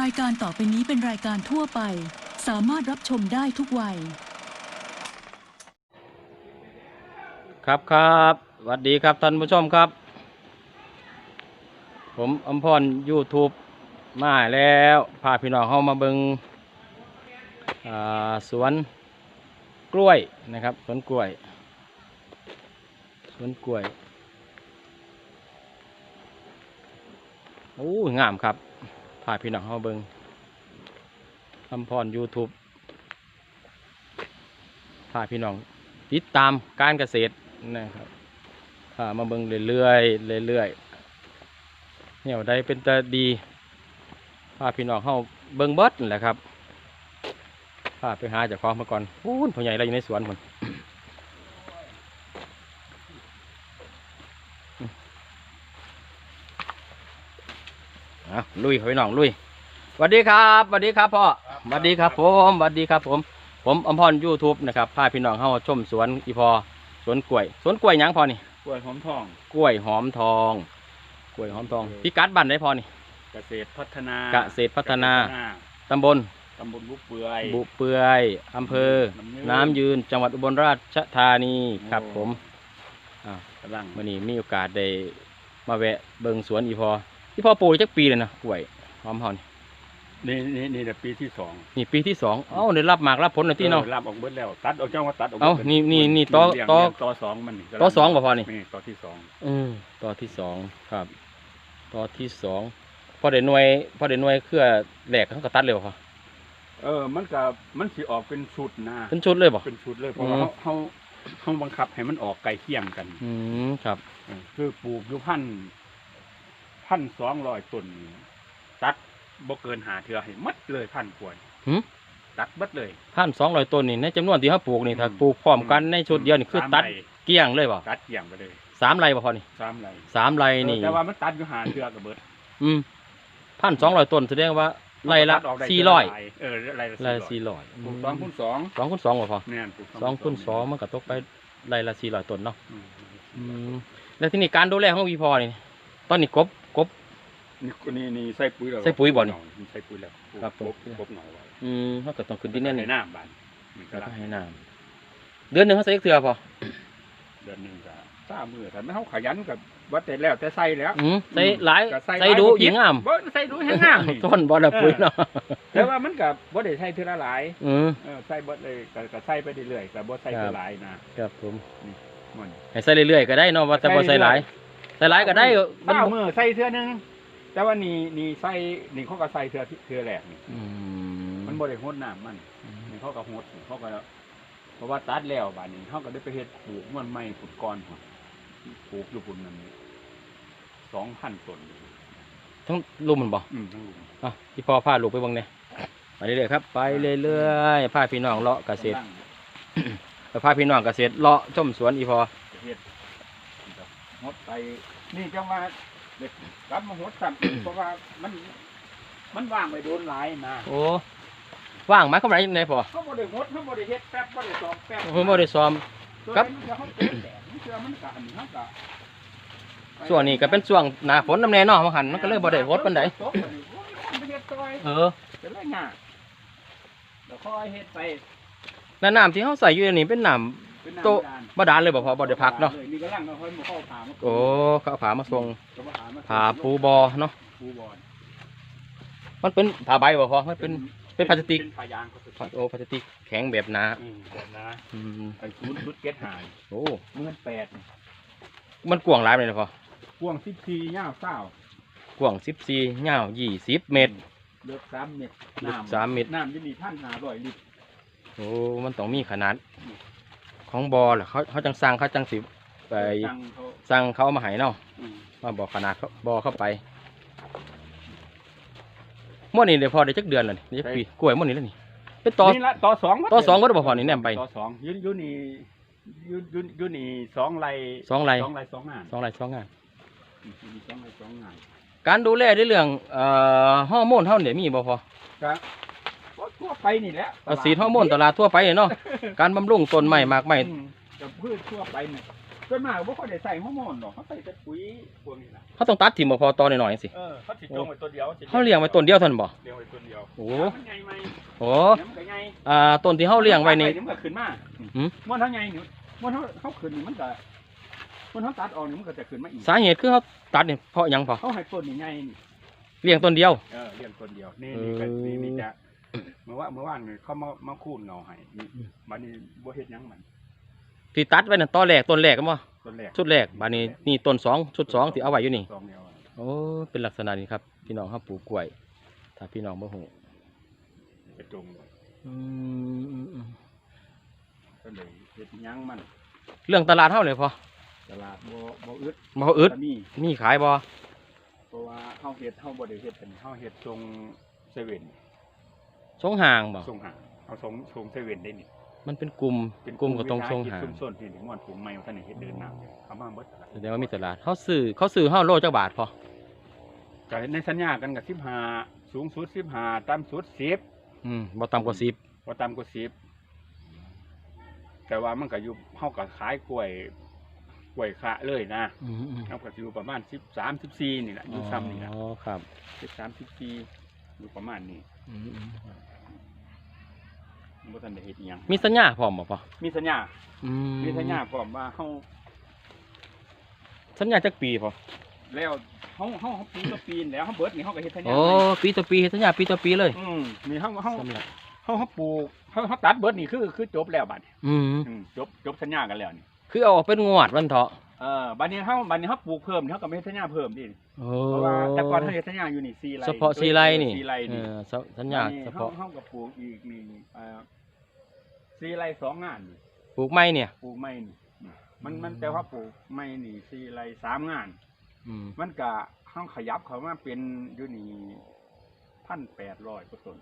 รายการต่อไปนี้เป็นรายการทั่วไป สามารถรับชมได้ทุกวัย ครับครับสวัสดีครับท่านผู้ชมครับ ผมอมพร YouTube มาแล้วพาพี่น้องเข้ามาเบิงสวนกล้วยนะครับสวนกล้วยสวนกล้วยโอ้ยงามครับ พาพี่น้องเข้าเบิงอมพร YouTube พาพี่น้องติดตามการเกษตรนะครับพามาเบิงเรื่อยๆเรื่อยๆเนี่ยได้เป็นตาดีพาพี่น้องเข้าเบิงเบิดนั่แหละครับพาไปหาจากของมาก่อนพูนพ่อใหญ่เราอยู่ในสวนมอ่ ลุยพี่น้องลุยสวัสดีครับสวัสดีครับพ่อสวัสดีครับผมสวัสดีครับผม ผมอมพรยูทูบนะครับพาพี่น้องเข้าชมสวนอีพอสวนกล้วย สวนกล้วยหยังพอนี่กล้วยหอมทองกล้วยหอมทองกล้วยหอมทองพิกัดบ้านได้พอนี่เกษตรพัฒนาเกษตรพัฒนาเกษตรพัฒนาตำบลตำบลบุเปื่อยบุเปื่อยอำเภอ น้ำยืนน้ำยืนจังหวัดอุบลราชธานีครับโอ้ผมอ่ากำลังวันนี้มีโอกาสได้มาแวะเบิ่งสวนอีพอ อีพอปลูกจักปีเลยนะกล้วยหอมทองนี่นี่นี่นี่แต่ปีที่สองนี่ปีที่สองเอ้าได้รับหมากรับผลหน่อยที่เนาะ ออรับออกเบิดแล้ว ตัดออกเจ้าว่าตัดออกเอ้าบิดนี่นี่นี่ต่อเลี้ยงต่อเลี้ยงต่อสองมันนี่ต่อสองบ่พอนี่นี่ต่อที่สองอืมต่อที่สองครับต่อที่สองพอได้หน่วยพอได้หน่วยเครือแหลกเขาก็ตัดเร็วพอเออ มันก็มันสิออกเป็นชุดนะเป็นชุดเลยบ่ เป็นชุดเลยเพราะว่าอืม เขาเขาเขาบังคับให้มันออกไกลเคียงกันอืมครับ เออคือปลูกอยู่พัน พันสองร้อยต้นตัดบ่เกินหาเทือให้หมัดเลยพันกวนหืมตัดเบัดเลย พันสองร้อยต้นนี่ในจำนวนที่เขาปลูกนี่ถ้าอืม ปลูกพร้อมกันในชุดเดียวนี่คือสามตัดไร่เกลี้ยงเลยบ่ตัดเกี่ยงไปเลยสามไรบ่พอนี่สามไรสามไรนี่แต่ว่ามันตัดอยู่หาเทือกับเบิดอืมพันสองร้อยต้นแสดงว่าไรละตัดกได้สี่ร้อยเออไรละไรละสี่สี่ร้อยร้อยปลูกสองคูณสองสองคูณสองบ่พอเนี่ยปลูกสองคูณสองมันก็ตกไปไรละสี่ร้อยต้นเนาะอืม อืมแล้วที่นี่การดูแลของวีพอนี่ตอนนี้กบกบ นี่นี่นี่ใส่ปุ๋ยแล้วใส่ปุ๋ยบ่นี่ใส่ปุ๋ยแล้วปลูกครับผมปลูกปลูกหน่อยไว้อืมเขาก็ต้องขึ้นดินแน่ในนี่น้ำบานมันแล้วกำลัก็งให้น้ำเดือนหนึ่งเขาใส่อีกเทื่อพอเดือนหนึ่งก็สามมือแต่ไม่เขาขยันกับวัดแต่แล้วแต่ใส่แล้วอืมใส่หลายก็ใส่หลายดูบ่ผิหญิงงามบ่ใส่ดูให้งามนี่ต้นบอลปุ๋ยเนาะแต่ว่ามันกับบ่ได้ใส่เทื่อละหลายอืมเออใส่เบิดเลยก็ก็ใส่ไปเรื่อยๆก็บ่ใส่ครัเทื่อบหลายนะครับผมมันให้ใส่เรื่อยๆก็ได้เนาะว่าแต่บ่ใส่หลายใส่หลายก็ได้มันเต้ามือใส่เทื่อหนึง แต่ว่านี่นี่ใส่นี่เขาก็ใส่เทื่อที่เทื่อแรกนี่อืมมันบ่ได้โหดน้ำมันนี่เขาก็โหดเขาก็เพราะว่าตัดแล้วบาดนี้เขาก็ได้ไปเฮ็ดปลูกมันใหม่ปลูกก่อนพุ่นปลูกอยู่พุ่นนั่น2,000ต้นทั้งลุมมันบ่อืมทั้งลุงอะที่พ่อพาลูกไปเบิ่งเนี่ยไปเรื่อยๆครับ ไปเรื่อยๆพาพี่น้องเลาะเกษตรไปพาพี่น้องเกษตรเลาะชมสวนอีพอเฮ็ดหดไปนี่จังว่า เด็กกลับมาหดซ้ำเพราะว่ามัน มันว่างไปโดนหลายนะโอ้ว่างไหมเขาไหนไหนพอเขาบ่ได้หดเขาบ่ได้เฮ็ดแป๊บบ่ได้สอบแป๊บเพิ่นบ่ได้ซ้อม ครับ ตัวนี้มันจะเขาเกิดแดดมันเชื่อมันกะอันนี้เขากะส่วนนี้ก็เป็นช่วงหน้าฝนน้ำแน่เนาะมาหันมันก็เลยบ่ได้รดปานใดตกอันนี้โอ้ยมันไปเฮ็ดซอยเออเป็นไรง่ายเดี๋ยวค่อยเฮ็ดไป แล้วน้ำที่เขาใส่อยู่นี่เป็นน้เป็นน้ำ โต๊ะบาดาลำบาดาลเลยบ่พอบ่ได้พักเนาะนี่กำลังเอาค่อยมาเข้าผามาโอ้เขาเอาผามาส่งก็มาหามาผาภูบอเนาะภูบอนมันเป็นผาใบบ่พอมันเป็นเป็นพลาสติกเป็นพายางพลาสติกโอ้พลาสติกแข็งแบบหนาอืมแบบนะอืมไอ้ศูนย์ชุดเก็ตหายโอ้เมื่อแปดนี่มันกว้างหลายเลยนะพอพ่วงสิบสี่ย่าวเศร้ากว้าง14ยาว20เมตรเลือกสามเม็ดลึกน้ำสามเม็ดน้ำจะมีท่านหาร้อยลิตรโอ้มันต้องมีขนาด ของบอล่ะเขาเขาจังสร้างเขาจังสิไปตังเขาสั่งเขาเอามาให้เนาะอืมมาบอกขนาดเขาบอเข้าไปม้วนนี่เดี๋ยวพอได้จักเดือนแล้วนี่เดี๋ยวปีกล้วยม้วนนี่แล้วนี่เป็นต่อ นี่ละต่อสองวัดต่อสองก็ได้บ่พอนี่แนมไป ต่อสองอยูอยูนี่อยูอยูอยูนี่สองไรสองไรสองไรสองงานสองไรสองงาน อืมมีสองไรสองงานการดูแลในเรื่องเอ่อฮอร์โมนเท่าเนี่ยมีบ่พอครับก็ ทั่วไปนี่แหละเอาสีดฮอร์โมนตลาดทั่วไปเนาะ การบำรุงต้นไม้หมากไม้อืมกับพืชทั่วไปเนี่ยส่วนมากบ่ค่อยได้ใส่ฮอร์โมนหรอกเขาใส่แต่ปุ๋ยพวกนี้ล่ะเขาต้องตัดถิ่มบ่พอตอนหน่อยๆสิเออเขาสิจงไว้ตัวเดียวสิเขาเลี้ยงไว้ต้นเดียวเท่านั้นบ่เลี้ยงไว้ตัวเดียวโอ้มันใหญ่ไหมโอ้เดี๋ยวมันก็ใหญ่อ่าต้นที่เขาเลี้ยงไว้นี่ มันก็ขึ้นมาหืม ม้วนเท่าใหญ่นี่ม้วนเท่าเขาขึ้นนี่มันก็ม้วนเท่าตัดออกนี่มันก็จะขึ้นมาอีกสาเหตุคือเขาตัดนี่เพราะหยังพอเขาให้ต้นนี่ใหญ่นี่ เลี้ยงต้นเดียว เออเลี้ยงต้นเดียวนี่เออนี่ก็นี่นี่จะ เมื่อว่าเมื่อวานนี่เขามามาคูนเงาให้นี่อืมบัดนี้บ่เฮ็ดหยังมันที่ตัดไว้นั่นต้นแรกต้นแรกกันบ่ต้นแรกชุดแรกบาดนี้นี่ต้นสองชุดสองที่เอาไว้อยู่นี่ สองเดียวอะโอ้ เป็นลักษณะนี้ครับ พี่น้องเขาปลูกกล้วย ถ้าพี่น้องบ่ฮู้กระจงเลยอืมอืมอืมก็เลยเฮ็ดหยังมันเรื่องตลาดเฮาเลยพอตลาดบ่บ่อึดบ่อึดแต่มีมีขายบ่เพราะว่าเฮาเฮ็ดเฮาบ่ได้เฮ็ดเป็นเฮาเฮ็ดทรงเซเว่น ทรงห่างบ่ทรงหางเอาทรงทรงเซเว่นได้นี่มันเป็นกลุ่มกลุ่มกับตรงทรงห่างชุมชนที่ถึงม่วนผมใหม่ท่านนี่เฮ็ดเดินน้ำเนี่ยเขามาเบิดตลาดแสดงว่ามีตลาดเขาซื้อเขาซื้อเฮาโลจักบาทพอก็ในสัญญากันกับ15สูงสุด15ต่ำสุด10อืมบ่ต่ำกว่าสิบบ่ต่ำกว่า10แต่ว่ามันก็อยู่เฮาก็ขายกล้วยกล้วยคะเลยนะอืมอืมเฮาก็อยู่ประมาณ13 14นี่แหละอยู่ซ้ำนี่แหละอ๋อครับ13 14อยู่ประมาณนี้อืมอืม บ่ทันได้เฮ็ดอิหยังมีสัญญาพร้อมบ่พอมีสัญญา อืมีสัญญาพร้อมว่าเฮาสัญญาจักปีพอแล้วเฮาเฮาเฮาปีต่อปีนี่แหล้วเฮาเบิดนี่เฮาก็เฮ็ดสัญญาโอ้ปีต่อปีสัญญาปีต่อปีเลยอืมนี่เฮาเฮาสำหรับเฮาเฮาปลูกเฮาเฮาตัดเบิดนี่คือคือจบแล้วบัดนี้อืมอืมจบจบสัญญากันแล้วนี่คือเอาออกเป็นงวดวันเถาะ เออบัดนี้เฮาบัดนี้เฮาปลูกเพิ่มเฮาก็ไม่เฮ็ดสัญญาเพิ่มดิโอ้เพราะว่าแต่ก่อนเฮาเฮ็ดสัญญาอยู่นี่4ไร่เฉพาะสีไรนี่สี่ไร่เอนี่อสสัญญาบัดนี้เฉเฮาพาะเฮาก็ปลูกอีกนี่เอ่อสี่ไร่สองงานนี่ปลูกไม้เนี่ย ปลูกไม้นี่มันมันแต่ว่าปลูกไม้นี่สี่ไร่สามงาน อืมมันก็ห้องขยับเขามาเป็นอยู่นี่พันแปดร้อยกว่าต้น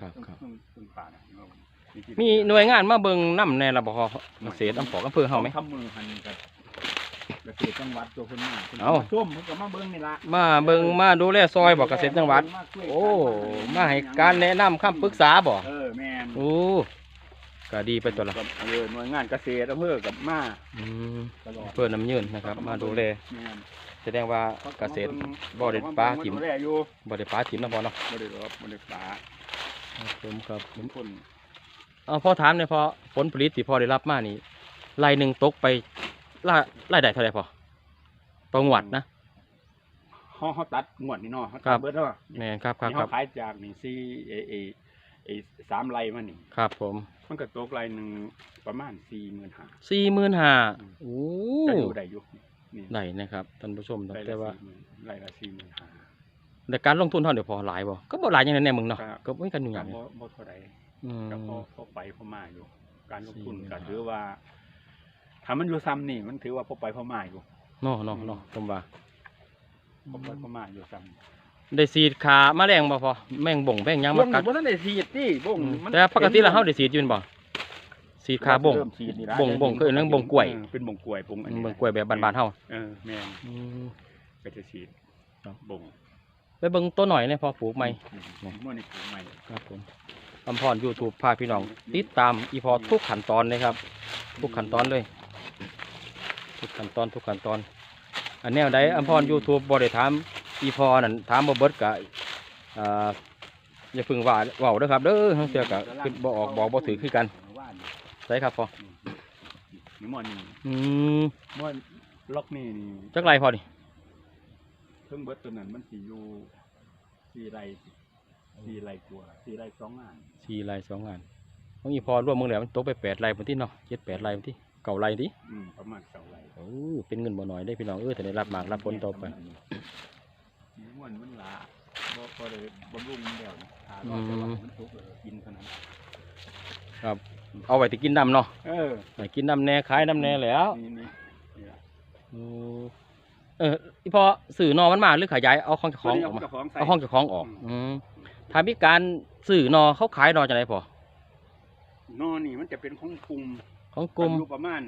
ครับครับซึ่งซึ่งป่าน่ะเนาะที่มีหน่วยงานมาเบิ่งน้ำในระบบเกษตรอำเภออำเภอเฮาไหม ทำมือหันกับเก ษตรจังหวัดตัวคนมาพิ่นเอ้า ส้มเพิ่นก็มาเบิ่งนี่ละมาเบิ่งมาดูแลซอยบอกเกษตรจังหวัด มาช่วยกันโอ้ มาให้การแนะนำคำปรึกษาบ่เออแม่นโอ้ก็ดีไปตัวละกับเออหน่วยงานเกษตรอำเภอกับมาอืมตลอดเพื่อน้ำยืนนะครับ มาดูแลแม่นแสดงว่าเกษตรบ่ได้ปลาถิ่มดูแลอยู่บ่ได้ปลาถิ่มนะพอเนาะบ่ได้รบบ่ได้ปลาครับผมครับผเป็มนคนเอาพอถามเนี่อยพอผลผลิตที่พอได้รับมานี่รายหนึ่งตกไป รายรายได้เท่าไหร่พอต่องวดนะเฮาเฮาตัดงวดนี่เนาะเฮาครัตับดเบิดแล้วแม่นครับครับนี่ครัเขาบขายจากนี่สี่เอเอเอสามไร่มานี่ครับผมมันก็ตกไร่หนึ่งประมาณสี่หมื่นห้า สี่หมื่นห้าอืม โอ้ก็อยู่ได้อยู่นี่ได้นะครับท่านผู้ชมไร่แต่ละว่า40,000ไร่ละสี่หมื่นห้า แต่การลงทุนเท่าเดี๋ยวพอหลายบ่ก็บ่หลายอย่างนั้นแน่มึงเนาะครับ ก็ไม่กันอยู่อก็ย่างนี้บ่บ่เท่าใดอืมก็พอพอไปพอมาอยู่ การลงทุน40,000ก็ถือว่า ถ้ามันอยู่ซ้ำนี่มันถือว่าพอไปพอมาอยู่เนาะเนาะเนาะผมว่าพอไปพอมาอยู่ซ้ำได้สีดขาแมลงบ่พอแมงบ่งแมงหยังมากัดบ่ทันได้ฉีดนี่บ่งอืมมันแต่ปกติแล้วเฮาได้สีดอยู่แม่นบ่สีดขาบ่ง เริ่มฉีดนี่ละบ่งบ่งคือเรื่องบ่งกล้วย เออเป็นบ่งกล้วยบ่งอันนี้เบิ่งกล้วยแบบบ้านๆเฮาเออแม่นอืม ก็จะฉีดครับ บ่งไปเบิ่งตัวหน่อยเลยพอปลูกใหม่อืมมื่อนี่ปลูกใหม่ ครับผมอำพร YouTube พาพี่น้อง ติดตามอีพอทุกขั้นตอนเลยครับ ทุกขั้นตอนเลย ทุกขั้นตอนทุกขั้นตอน อันแนวใดอำพร YouTube บ่ได้ถามอีพอนั่นถามบ่เบิดก็อ่าอย่าเพึ่งว่าเว้าเด้อครับเด้อทั้งเทื่อก็คิดบ่ออกบอกบ่ถือคือกันว่านี่ใช่ครับพอนี่หมอนี่อืมหมอล็อกนี่นี่จักไรพอนี่เพิ่งเบิดตัวนั้นมันสิอยู่สี่ไร่สี่ไร่กว่าสี่ไร่สองงานสี่ไรสองงานของอีพอรวมมึงแล้วมันตกไปแปดไรพุ่นที่เนาะเจ็ดแปดไรพุ่นที่ เก่าไรดิอืมประมาณสองไร่โอ้เป็นเงินบ่น้อยได้พี่น้องเออแต่ได้รับหมากรับผลต่อไปนี่ม่วนมันหลาบ่พอได้บำรุงมันแล้วนี่ถ้ารอแต่ว่ามันสุกเลยกินเท่านั้นเอาไว้ที่กินน้ำเนาะเออไว้กินน้ำแหน่ขายน้ำแหน่แหล้วนี่นี่นี่ล่ะอืมเอออีพอสื่อนอมันมาหรือขยายเอาของเจ้าของตัวนี้ออกมาเจ้าของใส่เอาของเจ้าของออกอืมอืมถ้ามีการสื่อนอเขาขายนอจะไหนพอนอนี่มันจะเป็นของกลุ่ม ของกลุ่มอายุประมาณ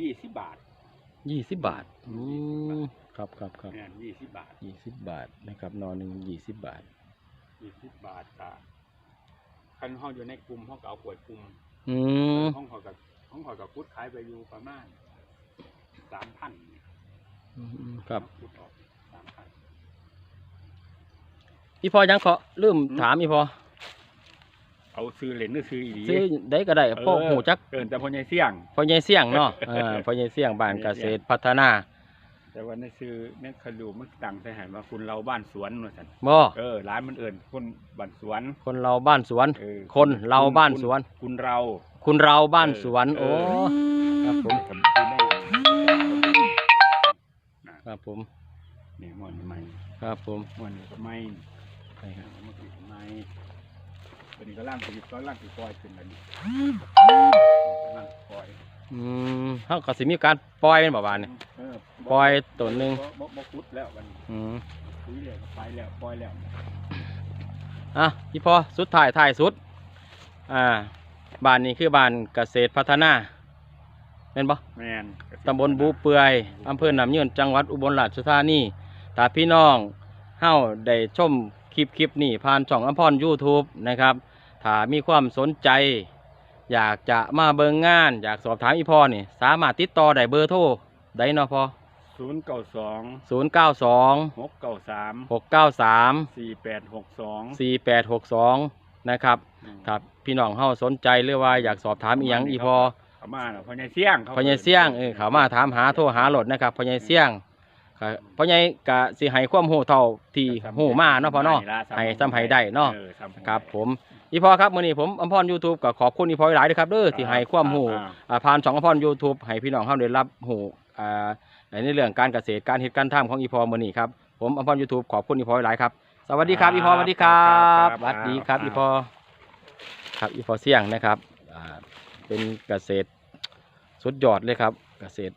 ยี่สิบบาท ยี่สิบบาทอืมครับครับครับเนี่ยยี่สิบบาทยี่สิบบาทนะครับนอหนึ่งยี่สิบบาทยี่สิบบาทกะคันห้องอยู่ในกลุ่มห้องก็เอาป่วยกลุ่มอืมห้องเขากับห้ของข่อยกับพุทธขายไปอยู่ประมาณสามพันอืมครับพุทธออกสามพันอีพอยังขอลืมอืมถามอีพอ เอาซื้อเหรียญหรือซื้ออีหลีซื้อได้ก็ได้พ่อเออหูจักเกินแต่พ่อใหญ่เสี่ยงพ่อใหญ่เสี่ยงเนาะเออพ่อใหญ่เสี่ยงบ้านเกษตรพัฒนา แต่ว่าในซื้อเนี่ยคดูมันตั้งใส่ใหายว่าคุณเราบ้านสวนว่าซั่นบ่เออร้านมันเอิ่นคนบ้านสวน คนเราบ้านสวนเออคนเราบ้านสวน คุณเรา คุณเราบ้านสวนเอโอ้อครับผมผมซื้อได้นะครับผมนี่หมอนใหม่ครับผมหมอนนี่ก็ไม่ใช่ครับมันก็ไม่ ตัวนี้ก็ล่างสีก็ล่างสีปล่อยขึ้นแล้วนี่ล่างปล่อยอืมเฮาก็สิมีการปล่อยเป็นบ่บานนี่เออปล่อยตัวหนึ่งบ่บ่บ่พุดแล้ววันนี้อืมคุยแล้วก็ไปแล้วปล่อยแล้วอะพี่พอสุดท้ายท้ายสุด อ่าบ้านนี้คือบ้านเกษตรพัฒนาเป็นบ่แม่นตำบลบูเปื่อยอำเภอหนำยืนจังหวัดอุบลราชธานีถ้าพี่น้องเฮาได้ชม คลิปคลิปนี้ผ่านช่องอัมพร YouTube นะครับถ้ามีความสนใจ อยากจะมาเบิงงาน อยากสอบถามอีพอนี่สามารถติดต่อได้เบอร์โทรได้เนาะพอศูนย์เก้าสอง092หกเก้าสาม693สี่แปดหกสอง4862นะครับถ้าพี่น้องเฮาสนใจหรือว่าอยากสอบถามอีหยังอีพอเขามาน่ะพ่อใหญ่เสี่ยงพ่อใหญ่เสี่ยงเออเขามาถามหาโทรหาโหลดนะครับพ่อใหญ่เสี่ยง ก็พ่อใหญ่กะสิให้ความรู้เท่าที่หูมาเนาะพ่อเนาะให้ซ้ำให้ได้เนาะออซ้ำให้ครับได้ผมอีพอครับมื้อนี้ผมอมพร YouTube ก็ขอบคุณอีพอหลายๆนะครับเด้อที่ให้ความรู้อ่าอ่าผ่านช่องอมพร YouTube ให้พี่น้องเฮาได้รับรู้อ่าในเรื่องการเกษตรการเฮ็ดการทำของอีพอมื้อนี้ครับผมอมพร YouTube ขอบคุณอีพอหลายๆครับสวัสดีครับอีพอสวัสดีครับสวัสดีครับอีพอครับอีพอเสี่ยงนะครับอ่าเป็นเกษตรสุดยอดเลยครับเกษตร